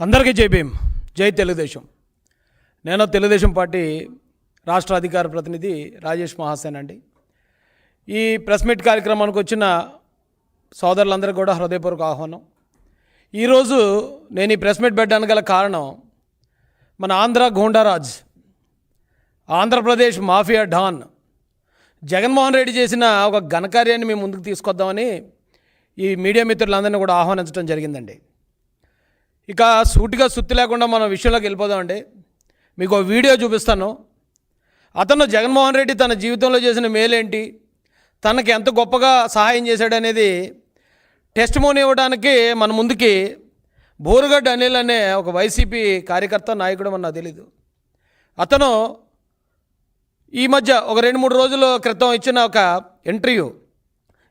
అందరికీ జై భీమ్. జై తెలుగుదేశం. నేను తెలుగుదేశం పార్టీ రాష్ట్ర అధికార ప్రతినిధి రాజేష్ మహాసేన్ అండి. ఈ ప్రెస్ మీట్ కార్యక్రమానికి వచ్చిన సోదరులందరికీ కూడా హృదయపూర్వక ఆహ్వానం. ఈరోజు నేను ఈ ప్రెస్ మీట్ పెట్టడానికి గల కారణం మన ఆంధ్ర గోండారాజ్ ఆంధ్రప్రదేశ్ మాఫియా డాన్ జగన్మోహన్ రెడ్డి చేసిన ఒక ఘనకార్యాన్ని మేము ముందుకు తీసుకొద్దామని ఈ మీడియా మిత్రులందరినీ కూడా ఆహ్వానించడం జరిగిందండి. ఇక సూటిగా సుత్తి లేకుండా మనం విషయంలోకి వెళ్ళిపోదామండి మీకు వీడియో చూపిస్తాను. అతను జగన్మోహన్ రెడ్డి తన జీవితంలో చేసిన మేలేంటి? తనకి ఎంత గొప్పగా సహాయం చేశాడనేది టెస్ట్ మోన్ ఇవ్వడానికి మన ముందుకి బోరుగడ్డ అనిల్ అనే ఒక వైసీపీ కార్యకర్త నాయకుడు మన తెలీదు. అతను ఈ మధ్య ఒక రెండు మూడు రోజుల క్రితం ఇచ్చిన ఒక ఇంటర్వ్యూ.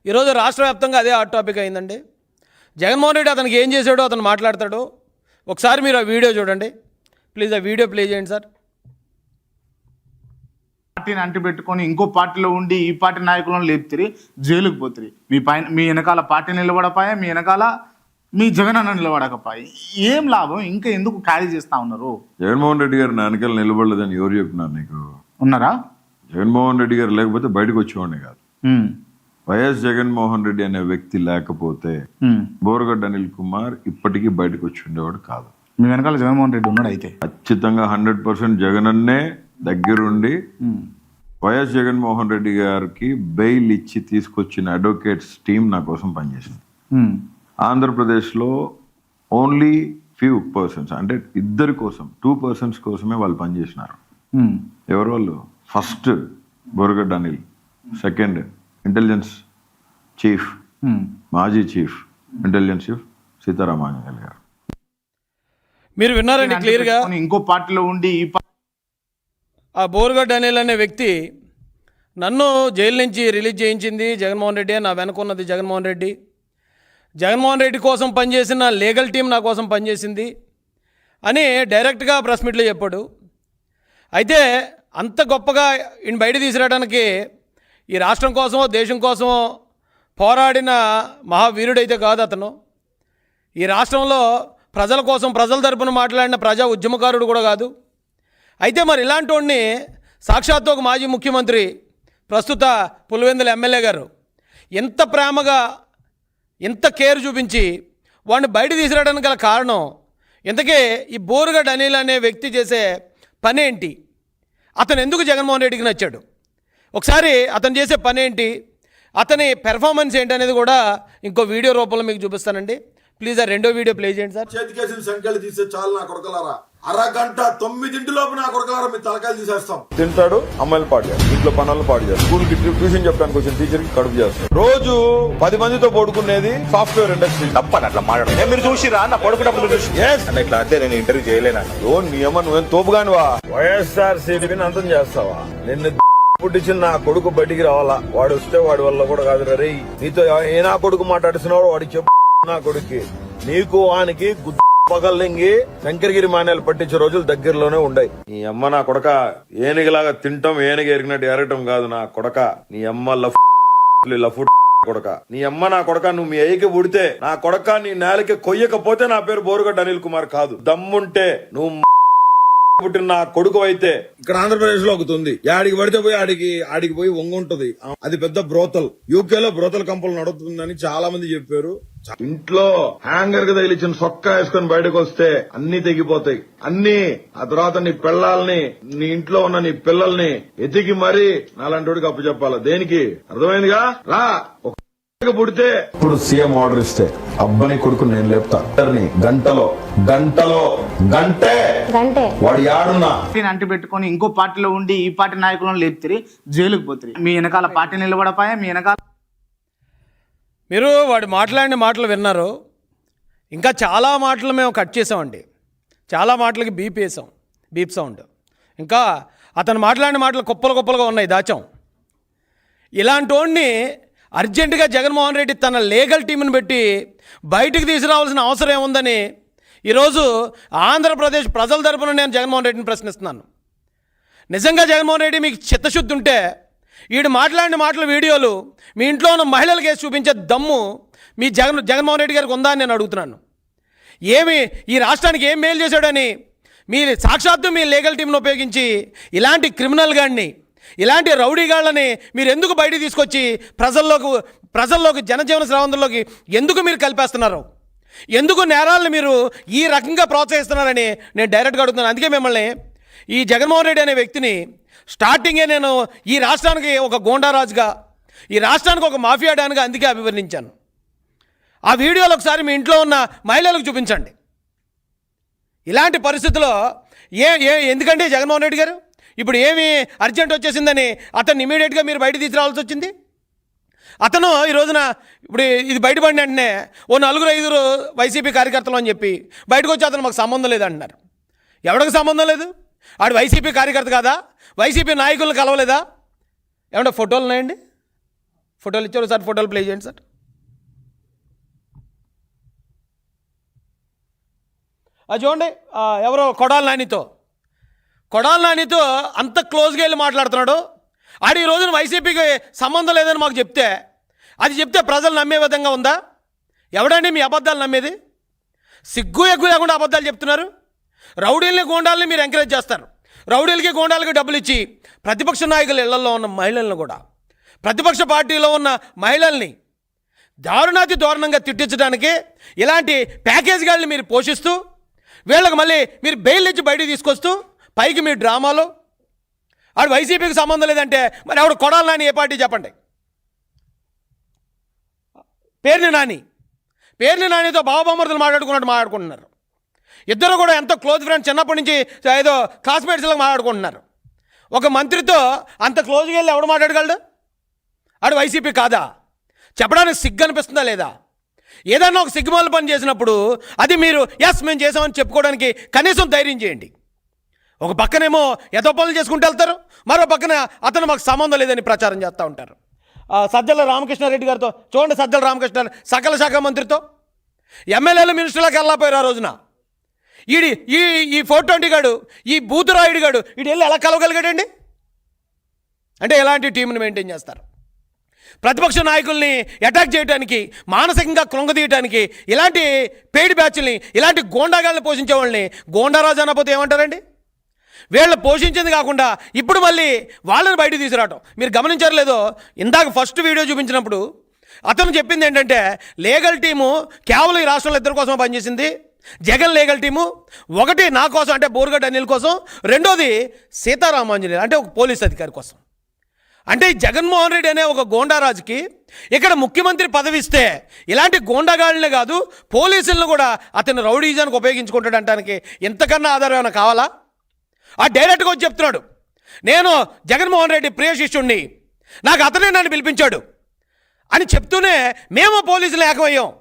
ఈరోజు రాష్ట్ర వ్యాప్తంగా అదే హాట్ టాపిక్ అయిందండి. జగన్మోహన్ రెడ్డి అతనికి ఏం చేశాడో అతను మాట్లాడతాడు. ఒకసారి మీరు ఆ వీడియో చూడండి. ప్లీజ్ ఆ వీడియో ప్లే చేయండి సార్. పార్టీని అంటిపెట్టుకొని ఇంకో పార్టీలో ఉండి ఈ పార్టీ నాయకులను లేపుతిరి జైలుకు పోతిరి. మీ పైన మీ వెనకాల పార్టీ నిలబడపాయే? మీ వెనకాల మీ జగన్ అన్న నిలబడకపోయి? ఏం లాభం? ఇంకా ఎందుకు ఖాళీ చేస్తా ఉన్నారు? జగన్మోహన్ రెడ్డి గారు నా వెనకాల నిలబడలేదని ఎవరు చెప్తున్నారు నీకు? ఉన్నారా? జగన్మోహన్ రెడ్డి గారు లేకపోతే బయటకు వచ్చేవాడిని కాదు. వైఎస్ జగన్మోహన్ రెడ్డి అనే వ్యక్తి లేకపోతే. బోరగడ్డ అనిల్ కుమార్ ఇప్పటికీ బయటకు వచ్చి ఉండేవాడు కాదు. మీ వెనకాల జగన్మోహన్ రెడ్డి ఉన్నాడు అయితే. ఖచ్చితంగా హండ్రెడ్ పర్సెంట్ జగనన్నే దగ్గరుండి ఉమ్, వైఎస్ జగన్మోహన్ రెడ్డి గారికి బెయిల్ ఇచ్చి తీసుకొచ్చిన అడ్వకేట్స్ టీం నా కోసం పనిచేసింది. ఆంధ్రప్రదేశ్లో ఓన్లీ ఫ్యూ పర్సన్స్ అంటే ఇద్దరి కోసం టూ పర్సన్స్ కోసమే వాళ్ళు పనిచేసినారు. ఎవరు వాళ్ళు? First Boragadda Anil second intelligence chief um. మాజీ chief intelligence chief Seetharamanjaneyulu garu. మీరు విన్నారండి క్లియర్గా? ఇంకో పార్టీలో ఉండి ఈ పా- ఆ బోరుగడ్డ అనిల్ అనే వ్యక్తి నన్ను జైలు నుంచి రిలీజ్ చేయించింది జగన్మోహన్ రెడ్డి నా వెనక ఉన్నది జగన్మోహన్ రెడ్డి. జగన్మోహన్ రెడ్డి కోసం పనిచేసిన లీగల్ టీం నా కోసం పనిచేసింది అని డైరెక్ట్గా ప్రెస్ మీట్లో చెప్పాడు. అయితే అంత గొప్పగా ఈయన బయట తీసుకురావడానికి ఈ రాష్ట్రం కోసమో దేశం కోసమో పోరాడిన మహావీరుడైతే కాదు అతను. ఈ రాష్ట్రంలో ప్రజల కోసం ప్రజల తరపున మాట్లాడిన ప్రజా ఉద్యమకారుడు కూడా కాదు. అయితే మరి ఇలాంటి వాడిని సాక్షాత్తు ఒక మాజీ ముఖ్యమంత్రి ప్రస్తుత పులివెందుల ఎమ్మెల్యే గారు ఎంత ప్రేమగా ఎంత కేర్ చూపించి వాడిని బయట తీసుకురావడానికి గల కారణం ఇంతకే ఈ బోరుగడ్డ అనిల్ అనే వ్యక్తి చేసే పనేంటి? అతను ఎందుకు జగన్మోహన్ రెడ్డికి నచ్చాడు? ఒకసారి అతను చేసే పని ఏంటి? అతని పెర్ఫార్మెన్స్ ఏంటి అనేది కూడా ఇంకో వీడియో రూపంలో మీకు చూపిస్తానండి. ప్లీజ్ ఆ రెండో వీడియో ప్లే చేయండి సార్. చేతికేసిన సంఖ్యలు తీసే చాలు నా కొడకలారా. అరగంట తొమ్మిదింటిలోపు నా కొడకలారా మీ తలకాయలు తీసేస్తాం. తింటాడు అమ్మాయిలు పాడు చేస్తాడు ఇంట్లో పనులు పాడు చేస్తాడు స్కూల్కి ట్యూషన్ చెప్పడానికి వచ్చిన టీచర్కి కడుపు చేస్తాడు రోజు పది మందితో పడుకునేది సాఫ్ట్వేర్ ఇండస్ట్రీ తప్పని అట్లా మాట్లాడు నేను మీరు చూసిరా? నా పడుకున్నప్పుడు చూసి. ఇట్లా అంటే నేను ఇంటర్వ్యూ చేయలేను? ఓ నీ అమ్మ నువ్వేం తోపుగానివా? వైఎస్ఆర్ సిపిని అంతం చేస్తావా? నిన్ను పుట్టించిన నా కొడుకు బయటికి రావాలా? వాడు వస్తే వాడి వల్ల కూడా కాదు రే. నీతో ఏ నా కొడుకు మాట్లాడుతున్నాడు వాడికి చెప్పు నా కొడుక్కి. నీకు వానికి గుద్ద పగల్లింగి శంకరగిరి మాన్యాలు పట్టించే రోజులు దగ్గరలోనే ఉండయి. నీ అమ్మ నా కొడక ఏనుగులాగా తింటాం ఏనుగు ఎరిగినట్టు ఎరగటం కాదు నా కొడక. నీ అమ్మ లఫ్ లఫ్ కొడక. నీ అమ్మ నా కొడక నువ్వు మీ అయ్యకి పుడితే నా కొడక నీ నేలకి కొయ్యకపోతే నా పేరు బోరుగడ్డ అనిల్ కుమార్ కాదు. దమ్ముంటే నువ్వు పుట్టిన నా కొడుకు అయితే ఇక్కడ ఆంధ్రప్రదేశ్లో ఒకటి ఉంది. ఆడికి పడితే పోయి ఆడికి ఆడికి పోయి వంగుంటది అది పెద్ద బ్రోతల్. యూకే లో బ్రోతల్ కంపెనీ నడుస్తుందని చాలా మంది చెప్పారు. ఇంట్లో హ్యాంగర్కి తగిలిచ్చిన సొక్క వేసుకొని బయటకు వస్తే అన్ని తెగిపోతాయి. అన్ని ఆ తర్వాత నీ పిల్లల్ని నీ ఇంట్లో ఉన్న నీ పిల్లల్ని ఎతికి మరీ నాలంటోడికి అప్పు చెప్పాలి? దేనికి? అర్థమైందిగా? రా ఒక పుడితే. ఇప్పుడు సీఎం ఆర్డర్ ఇస్తే అబ్బని కొడుకు నేను లేపుతా. గంటలో గంటలో గంటే గంటే. వాడు యాడున్నా? పార్టీని అంటిపెట్టుకొని ఇంకో పార్టీలో ఉండి ఈ పార్టీ నాయకులను లేపుతిరి జైలుకు పోతిరి. మీ వెనకాల పార్టీ నిలబడపాయే? మీ వెనకాల మీరు వాడు మాట్లాడిన మాటలు విన్నారు. ఇంకా చాలా మాటలు మేము కట్ చేసామండి. చాలా మాటలకి బీప్ వేసాం. Beep sound. ఇంకా అతను మాట్లాడిన మాటలు కుప్పలు కుప్పలుగా ఉన్నాయి దాచాం. ఇలాంటి వాడిని అర్జెంటుగా జగన్మోహన్ రెడ్డి తన లీగల్ టీంని పెట్టి బయటికి తీసుకురావాల్సిన అవసరం ఏముందని ఈరోజు ఆంధ్రప్రదేశ్ ప్రజల తరపున నేను జగన్మోహన్ రెడ్డిని ప్రశ్నిస్తున్నాను. నిజంగా జగన్మోహన్ రెడ్డి మీకు చిత్తశుద్ధి ఉంటే వీడు మాట్లాడిన మాటల వీడియోలు మీ ఇంట్లో ఉన్న మహిళలకి చూపించే దమ్ము మీ జగన్ జగన్మోహన్ రెడ్డి గారికి ఉందా అని నేను అడుగుతున్నాను. ఏమి ఈ రాష్ట్రానికి ఏం మేలు చేశాడని మీ సాక్షాత్తు మీ లీగల్ టీంను ఉపయోగించి ఇలాంటి క్రిమినల్ గాడిని ఇలాంటి రౌడీగాళ్ళని మీరు ఎందుకు బయట తీసుకొచ్చి ప్రజల్లోకి ప్రజల్లోకి జనజీవన స్రవంతుల్లోకి ఎందుకు మీరు కలిపేస్తున్నారు? ఎందుకు నేరాలను మీరు ఈ రకంగా ప్రోత్సహిస్తున్నారని నేను డైరెక్ట్గా అడుగుతున్నాను. అందుకే మిమ్మల్ని ఈ జగన్మోహన్ రెడ్డి అనే వ్యక్తిని స్టార్టింగే నేను ఈ రాష్ట్రానికి ఒక గోండారాజుగా ఈ రాష్ట్రానికి ఒక మాఫియా డాన్గా అందుకే అభివర్ణించాను. ఆ వీడియోలు ఒకసారి మీ ఇంట్లో ఉన్న మహిళలకు చూపించండి. ఇలాంటి పరిస్థితుల్లో ఏ ఏ ఎందుకంటే జగన్మోహన్ రెడ్డి గారు? ఇప్పుడు ఏమి అర్జెంట్ వచ్చేసిందని అతన్ని ఇమీడియట్గా మీరు బయట తీసుకురావాల్సి వచ్చింది? అతను ఈ రోజున ఇప్పుడు ఇది బయటపడిన వెంటనే ఓ నలుగురు ఐదుగురు వైసీపీ కార్యకర్తలు అని చెప్పి బయటకు వచ్చి అతను మాకు సంబంధం లేదంటున్నారు. ఎవరికి సంబంధం లేదు? ఆడు వైసీపీ కార్యకర్త కాదా? వైసీపీ నాయకులను కలవలేదా? ఏమంటే ఫోటోలు ఉన్నాయండి? ఫోటోలు ఇచ్చారు సార్ ఫోటోలు ప్లే చేయండి సార్. అది చూడండి ఎవరో కొడాల నానితో. కొడాల నానితో అంత క్లోజ్గా వెళ్ళి మాట్లాడుతున్నాడు. ఆడు ఈ రోజున వైసీపీకి సంబంధం లేదని మాకు చెప్తే అది చెప్తే ప్రజలు నమ్మే విధంగా ఉందా? ఎవడండి మీ అబద్ధాలు నమ్మేది? సిగ్గు ఎక్కువ లేకుండా అబద్ధాలు చెప్తున్నారు. రౌడీల్ని గోండాల్ని మీరు ఎంకరేజ్ చేస్తారు. రౌడీలకి గోండాలకి డబ్బులు ఇచ్చి ప్రతిపక్ష నాయకుల ఇళ్ళలో ఉన్న మహిళలను కూడా ప్రతిపక్ష పార్టీలో ఉన్న మహిళల్ని దారుణాతి దారుణంగా తిట్టించడానికి ఇలాంటి ప్యాకేజీగాళ్ళని మీరు పోషిస్తూ వీళ్ళకి మళ్ళీ మీరు బెయిల్ ఇచ్చి బయటికి తీసుకొస్తూ పైకి మీ డ్రామాలో. ఆడు వైసీపీకి సంబంధం లేదంటే మరి ఆవిడ కొడాలని ఏ పార్టీ చెప్పండి. పేర్ని నాని. పేర్ని నానితో బావబామర్దులు మాట్లాడుకున్నట్టు మాట్లాడుకుంటున్నారు. ఇద్దరు కూడా ఎంతో క్లోజ్ ఫ్రెండ్స్ చిన్నప్పటి నుంచి ఏదో క్లాస్మేట్స్లో మాట్లాడుకుంటున్నారు. ఒక మంత్రితో అంత క్లోజ్గా వెళ్ళి ఎవడు మాట్లాడగలడు? ఆడు వైసీపీ కాదా? చెప్పడానికి సిగ్గు అనిపిస్తుందా లేదా? ఏదన్నా ఒక సిగ్గుమాల పని చేసినప్పుడు అది మీరు ఎస్ మేము చేసామని చెప్పుకోవడానికి కనీసం ధైర్యం చేయండి. ఒక పక్కనేమో ఎదో పనులు చేసుకుంటూ వెళ్తారు. మరో పక్కన అతను మాకు సంబంధం లేదని ప్రచారం చేస్తూ ఉంటారు. సజ్జల రామకృష్ణారెడ్డి గారితో. చూడండి సజ్జల రామకృష్ణ సకల శాఖ మంత్రితో. ఎమ్మెల్యేలు మినిస్టర్లకు వెళ్ళపోయారు ఆ రోజున? ఈడి ఈ ఈ ఫోర్ ట్వంటీ గాడు? ఈ బూతురాయుడు గాడు ఈడు వెళ్ళి ఎలా కలవగలిగాడండి? అంటే ఎలాంటి టీంని మెయింటైన్ చేస్తారు? ప్రతిపక్ష నాయకుల్ని అటాక్ చేయడానికి మానసికంగా కృంగదీయడానికి ఇలాంటి పేడి బ్యాచ్ని ఇలాంటి గోండాగాల్ని పోషించే వాళ్ళని గోండారాజు అనపోతే ఏమంటారండి? వీళ్ళు పోషించింది కాకుండా ఇప్పుడు మళ్ళీ వాళ్ళని బయట తీసుకురావటం. మీరు గమనించారు లేదో? ఇందాక ఫస్ట్ వీడియో చూపించినప్పుడు అతను చెప్పింది ఏంటంటే లీగల్ టీము కేవలం ఈ రాష్ట్రంలో ఇద్దరి కోసం పనిచేసింది. జగన్ లీగల్ టీము ఒకటి నా కోసం అంటే బోర్గడ్ అనిల్ కోసం రెండోది సీతారామాంజనేయులు అంటే ఒక పోలీస్ అధికారి కోసం. అంటే ఈ జగన్మోహన్ రెడ్డి అనే ఒక గోండారాజుకి ఇక్కడ ముఖ్యమంత్రి పదవి ఇస్తే ఇలాంటి గోండాగాళ్ళనే కాదు పోలీసులను కూడా అతను రౌడీజానికి ఉపయోగించుకుంటాడు అంటానికి ఎంతకన్నా ఆధారం ఏమైనా కావాలా? ఆ డైరెక్ట్గా వచ్చి చెప్తున్నాడు. నేను జగన్మోహన్ రెడ్డి ప్రియ శిష్యుణ్ణి. నాకు అతనే నన్ను పిలిపించాడు. అని చెప్తూనే మేము పోలీసులు ఏకమయ్యాం.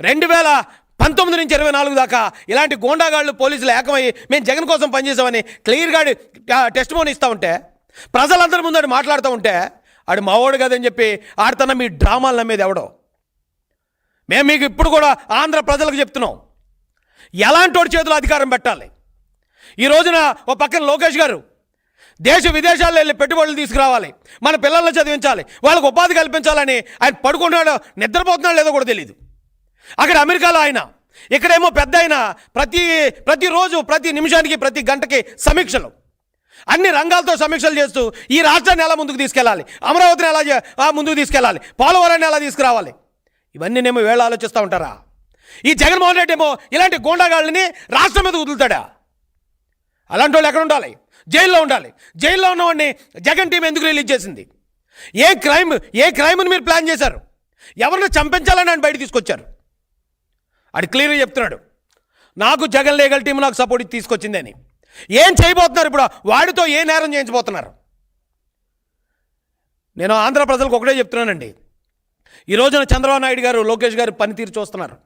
రెండు వేల పంతొమ్మిది నుంచి ఇరవై నాలుగు దాకా ఇలాంటి గోండాగాళ్ళు పోలీసులు ఏకమయ్యి మేము జగన్ కోసం పనిచేసామని క్లియర్గా టెస్ట్ మోని ఇస్తూ ఉంటే ప్రజలందరి ముందు మాట్లాడుతూ ఉంటే ఆడు మావోడు కదని చెప్పి ఆడుతున్న మీ డ్రామాలు నమ్మేది ఎవడో? మేము మీకు ఇప్పుడు కూడా ఆంధ్ర ప్రజలకు చెప్తున్నాం. ఎలాంటి వాడి చేతిలో అధికారం పెట్టాలి? ఈ రోజున ఓ పక్కన లోకేష్ గారు దేశ విదేశాల్లో వెళ్ళి పెట్టుబడులు తీసుకురావాలి మన పిల్లల్ని చదివించాలి వాళ్ళకు ఉపాధి కల్పించాలని ఆయన పడుకుంటున్నాడో నిద్రపోతున్నాడో లేదో కూడా తెలియదు అక్కడ అమెరికాలో ఆయన ఇక్కడేమో పెద్ద ఆయన ప్రతి ప్రతిరోజు ప్రతి నిమిషానికి ప్రతి గంటకి సమీక్షలు. అన్ని రంగాలతో సమీక్షలు చేస్తూ ఈ రాష్ట్రాన్ని ఎలా ముందుకు తీసుకెళ్ళాలి అమరావతిని ఎలా ముందుకు తీసుకెళ్ళాలి పోలవరాన్ని ఎలా తీసుకురావాలి? ఇవన్నీ నేమో వేళ ఆలోచిస్తూ ఉంటారా? ఈ జగన్మోహన్ రెడ్డి ఏమో ఇలాంటి గోండాగాళ్ళని రాష్ట్రం మీద వదులుతాడా? అలాంటి వాళ్ళు ఎక్కడ ఉండాలి? జైల్లో ఉండాలి. జైల్లో ఉన్నవాడిని జగన్ టీం ఎందుకు రిలీజ్ చేసింది? ఏ క్రైమ్ ఏ క్రైమ్ని మీరు ప్లాన్ చేశారు? ఎవరిని చంపించాలని ఆయన బయట తీసుకొచ్చారు? అది క్లియర్గా చెప్తున్నాడు. నాకు జగన్ లీగల్ టీం నాకు సపోర్ట్ తీసుకొచ్చింది అని. ఏం చేయబోతున్నారు ఇప్పుడు? వాడితో ఏ నేరం చేయించబోతున్నారు? నేను ఆంధ్ర ప్రజలకు ఒకటే చెప్తున్నానండి. ఈ రోజున చంద్రబాబు నాయుడు గారు లోకేష్ గారు పనితీరు చూస్తున్నారు.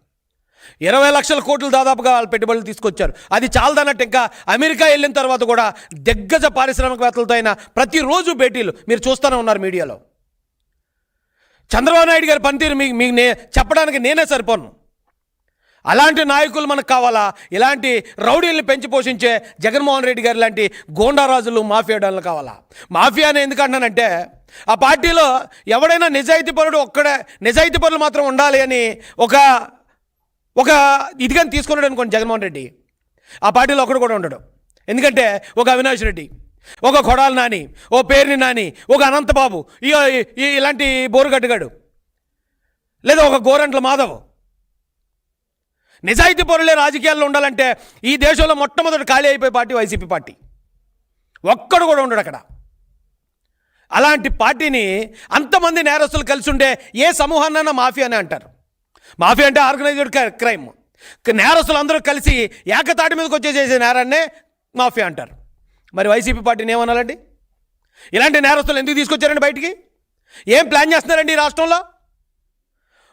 ఇరవై లక్షల కోట్లు దాదాపుగా వాళ్ళు పెట్టుబడులు తీసుకొచ్చారు. అది చాలదన్నట్టు ఇంకా అమెరికా వెళ్ళిన తర్వాత కూడా దిగ్గజ పారిశ్రామికవేత్తలతో అయిన ప్రతిరోజు భేటీలు మీరు చూస్తూనే ఉన్నారు మీడియాలో. చంద్రబాబు నాయుడు గారి పనితీరు మీకు మీకు నే చెప్పడానికి నేనే సరిపోను. అలాంటి నాయకులు మనకు కావాలా? ఇలాంటి రౌడీల్ని పెంచి పోషించే జగన్మోహన్ రెడ్డి గారు లాంటి గోండారాజులు మాఫియా డాన్లు కావాలా? మాఫియా అని ఎందుకంటానంటే ఆ పార్టీలో ఎవడైనా నిజాయితీ పరుడు ఒక్కడే నిజాయితీ పరులు మాత్రం ఉండాలి అని ఒక ఒక ఇదిగాని తీసుకున్నాడు అనుకోండి జగన్మోహన్ రెడ్డి. ఆ పార్టీలో ఒకడు కూడా ఉండడు. ఎందుకంటే ఒక అవినాష్ రెడ్డి ఒక కొడాలి నాని ఓ పేరుని నాని ఒక అనంతబాబు ఈ- ఇలాంటి బోరుగడ్డగాడు లేదా ఒక గోరంట్ల మాధవ్. నిజాయితీ పరులే రాజకీయాల్లో ఉండాలంటే ఈ దేశంలో మొట్టమొదటి ఖాళీ అయిపోయే పార్టీ వైసీపీ పార్టీ. ఒక్కడు కూడా ఉండడు అక్కడ. అలాంటి పార్టీని అంతమంది నేరస్తులు కలిసి ఉండే ఏ సమూహాన్నైనా మాఫియా అని అంటారు. మాఫియా అంటే ఆర్గనైజ్డ్ క్రైమ్. నేరస్తులు అందరూ కలిసి ఏకతాటి మీదకి వచ్చే చేసే నేరాన్నే మాఫియా అంటారు. మరి వైసీపీ పార్టీని ఏమనాలండి? ఇలాంటి నేరస్తులు ఎందుకు తీసుకొచ్చారండి బయటికి? ఏం ప్లాన్ చేస్తున్నారండి ఈ రాష్ట్రంలో?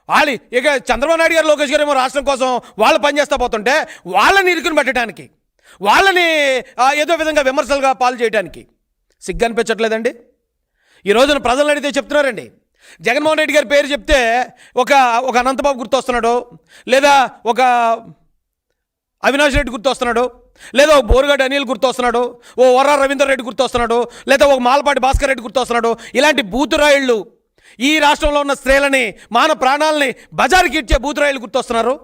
వాళ్ళు ఇక చంద్రబాబు నాయుడు గారు లోకేష్ గారు ఏమో రాష్ట్రం కోసం వాళ్ళు పనిచేస్తా పోతుంటే వాళ్ళని ఇరుకుని పెట్టడానికి వాళ్ళని ఏదో విధంగా విమర్శలుగా పాలు చేయడానికి సిగ్గు అనిపించట్లేదండి? ఈ రోజున ప్రజలను అడిగితే చెప్తున్నారండి జగన్మోహన్ రెడ్డి గారి పేరు చెప్తే ఒక ఒక అనంతబాబు గుర్తొస్తున్నాడు. లేదా ఒక అవినాష్ రెడ్డి గుర్తొస్తున్నాడు. లేదా ఒక బోరుగడ్డ అనిల్ గుర్తొస్తున్నాడు. ఓ వర్ర రవీందర్ రెడ్డి గుర్తొస్తున్నాడు. లేదా ఒక మాలపాటి భాస్కర్ రెడ్డి గుర్తొస్తున్నాడు. ఇలాంటి బూతురాయిళ్ళు ఈ రాష్ట్రంలో ఉన్న స్త్రీలని మాన ప్రాణాలని బజారుకి ఇచ్చే బూతురాయిలు గుర్తొస్తున్నారు.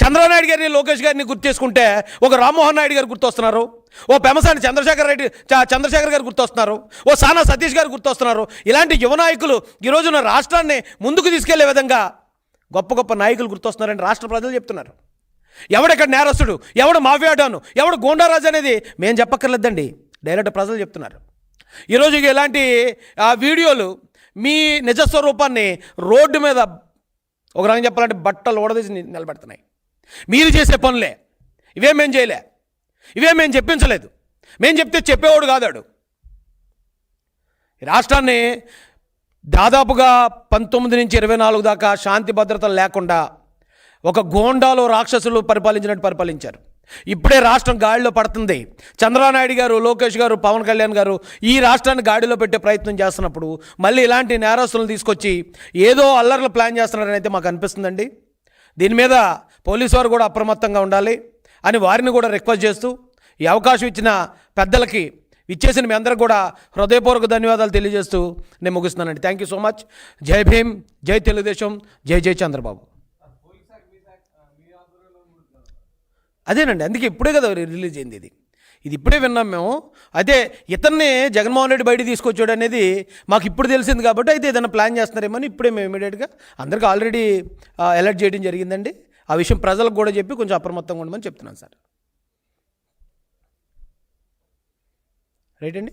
చంద్రబాబు నాయుడు గారిని లోకేష్ గారిని గుర్తు చేసుకుంటే ఒక రామ్మోహన్ నాయుడు గారు గుర్తొస్తున్నారు. ఓ పెమసాని చంద్రశేఖర్ రెడ్డి చంద్రశేఖర్ గారు గుర్తొస్తున్నారు. ఓ సానా సతీష్ గారు గుర్తొస్తున్నారు. ఇలాంటి యువ నాయకులు ఈ రోజున రాష్ట్రాన్ని ముందుకు తీసుకెళ్ళే విధంగా గొప్ప గొప్ప నాయకులు గుర్తొస్తున్నారని రాష్ట్ర ప్రజలు చెప్తున్నారు. ఎవడెక్కడ నేరస్తుడు? ఎవడు మాఫియాడాను? ఎవడు గోండారాజు అనేది మేము చెప్పక్కర్లేదండి. డైరెక్ట్ ప్రజలు చెప్తున్నారు. ఈరోజు ఇలాంటి వీడియోలు మీ నిజస్వరూపాన్ని రోడ్డు మీద ఒక రకంగా చెప్పాలంటే బట్టలు ఓడదీసి నిలబెడుతున్నాయి. మీరు చేసే పనులే. ఇవే మేము చేయలే. ఇవే మేము చెప్పించలేదు. మేము చెప్తే చెప్పేవాడు కాదాడు. రాష్ట్రాన్ని దాదాపుగా పంతొమ్మిది నుంచి ఇరవై నాలుగు దాకా శాంతి భద్రతలు లేకుండా ఒక గోండాలో రాక్షసులు పరిపాలించినట్టు పరిపాలించారు. ఇప్పుడే రాష్ట్రం గాడిలో పడుతుంది. చంద్రబాబు నాయుడు గారు లోకేష్ గారు పవన్ కళ్యాణ్ గారు ఈ రాష్ట్రాన్ని గాడిలో పెట్టే ప్రయత్నం చేస్తున్నప్పుడు మళ్ళీ ఇలాంటి నేరస్తులను తీసుకొచ్చి ఏదో అల్లర్లు ప్లాన్ చేస్తున్నారని అయితే మాకు అనిపిస్తుందండి. దీని మీద పోలీసు వారు కూడా అప్రమత్తంగా ఉండాలి. అని వారిని కూడా రిక్వెస్ట్ చేస్తూ ఈ అవకాశం ఇచ్చిన పెద్దలకి ఇచ్చేసిన మీ అందరికి కూడా హృదయపూర్వక ధన్యవాదాలు తెలియజేస్తూ నేను ముగిస్తున్నానండి. థ్యాంక్ యూ సో మచ్ జై భీమ్ జై తెలుగుదేశం జై జై చంద్రబాబు. అదేనండి అందుకే ఇప్పుడే కదా రిలీజ్ అయింది ఇది. ఇది ఇప్పుడే విన్నాం మేము. అయితే ఇతన్ని జగన్మోహన్ రెడ్డి బయట తీసుకొచ్చాడు అనేది మాకు ఇప్పుడు తెలిసింది కాబట్టి అయితే ఏదైనా ప్లాన్ చేస్తున్నారేమో అని ఇప్పుడే మేము ఇమీడియట్గా అందరికీ ఆల్రెడీ అలర్ట్ చేయడం జరిగిందండి. ఆ విషయం ప్రజలకు కూడా చెప్పి కొంచెం అప్రమత్తంగా ఉండమని చెప్తున్నాను సార్. రైట్ అండి?